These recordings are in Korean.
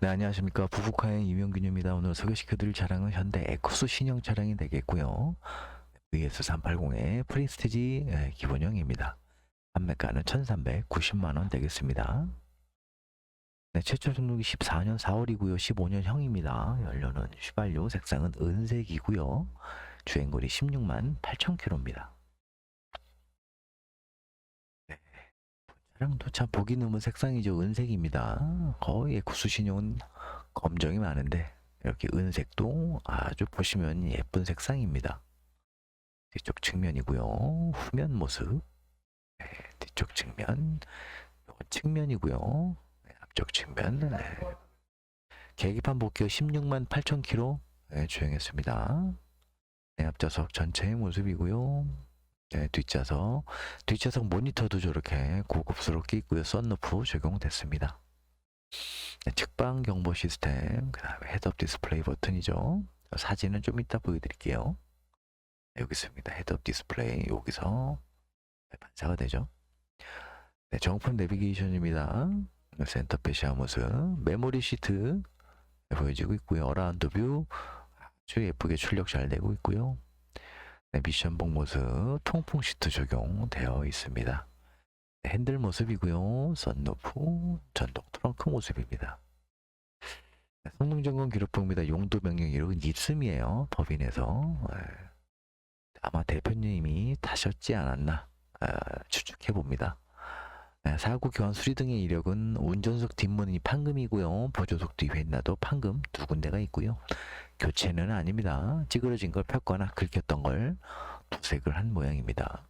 네, 안녕하십니까. 부부카의 이명균입니다. 오늘 소개시켜드릴 차량은 현대 에코스 신형 차량이 되겠고요. VS380의 프리스티지 예, 기본형입니다. 판매가는 1,390만원 되겠습니다. 네, 최초 등록이 14년 4월이고요. 15년형입니다. 연료는 휘발유, 색상은 은색이고요. 주행거리 16만 8천 킬로입니다. 차량도 참 보기 드문 색상이죠. 은색입니다. 거의 신형은 검정이 많은데 이렇게 은색도 아주 보시면 예쁜 색상입니다. 뒤쪽 측면이고요. 후면 모습. 네, 뒤쪽 측면. 이건 측면이고요. 네, 앞쪽 측면. 네. 계기판 볼게요. 16만 8천 킬로 네, 주행했습니다. 네, 앞좌석 전체의 모습이고요. 네, 뒷좌석. 뒷좌석 모니터도 저렇게 고급스럽게 있고요. 썬루프 적용됐습니다. 네, 측방 경보 시스템, 그 다음에 헤드업 디스플레이 버튼이죠. 사진은 좀 이따 보여드릴게요. 네, 여기 있습니다. 헤드업 디스플레이 여기서 네, 반사가 되죠. 네, 정품 내비게이션입니다. 네, 센터페 시아 모습, 메모리 시트 네, 보여지고 있고요. 어라운드 뷰 아주 예쁘게 출력 잘 되고 있고요. 네, 미션 봉 모습, 통풍 시트 적용되어 있습니다. 네, 핸들 모습이고요. 썬루프, 전동 트렁크 모습입니다. 네, 성능 점검 기록부입니다. 용도 명령 이력은 있음이에요. 법인에서 네. 아마 대표님이 타셨지 않았나 아, 추측해 봅니다. 네, 사고 교환 수리 등의 이력은 운전석 뒷문이 판금이고요. 보조석 뒤 횟나도 판금 두 군데가 있고요. 교체는 아닙니다. 찌그러진 걸 폈거나 긁혔던 걸 도색을 한 모양입니다.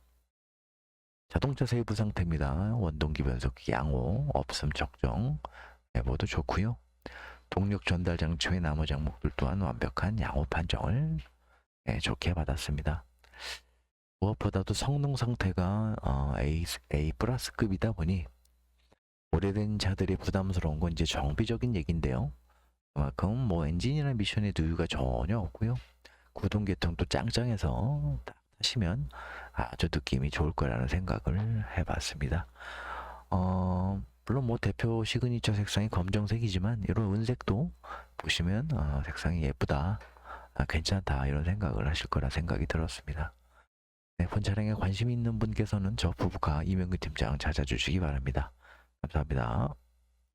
자동차 세부 상태입니다. 원동기 변속기 양호, 없음 적정 네, 모두 좋고요. 동력 전달 장치 외 나머지 항목들 또한 완벽한 양호 판정을 네, 좋게 받았습니다. 무엇보다도 성능 상태가 어, A, A 플러스급이다 보니 오래된 차들이 부담스러운 건 이제 정비적인 얘기인데요. 그만큼 뭐 엔진이나 미션에 누유가 전혀 없고요. 구동 계통도 짱짱해서 딱 타시면 아주 느낌이 좋을 거라는 생각을 해봤습니다. 어, 물론 뭐 대표 시그니처 색상이 검정색이지만 이런 은색도 보시면 어, 색상이 예쁘다, 아, 괜찮다 이런 생각을 하실 거라 생각이 들었습니다. 네, 본 차량에 관심 있는 분께서는 저 부부가 이명규 팀장 찾아주시기 바랍니다. 감사합니다.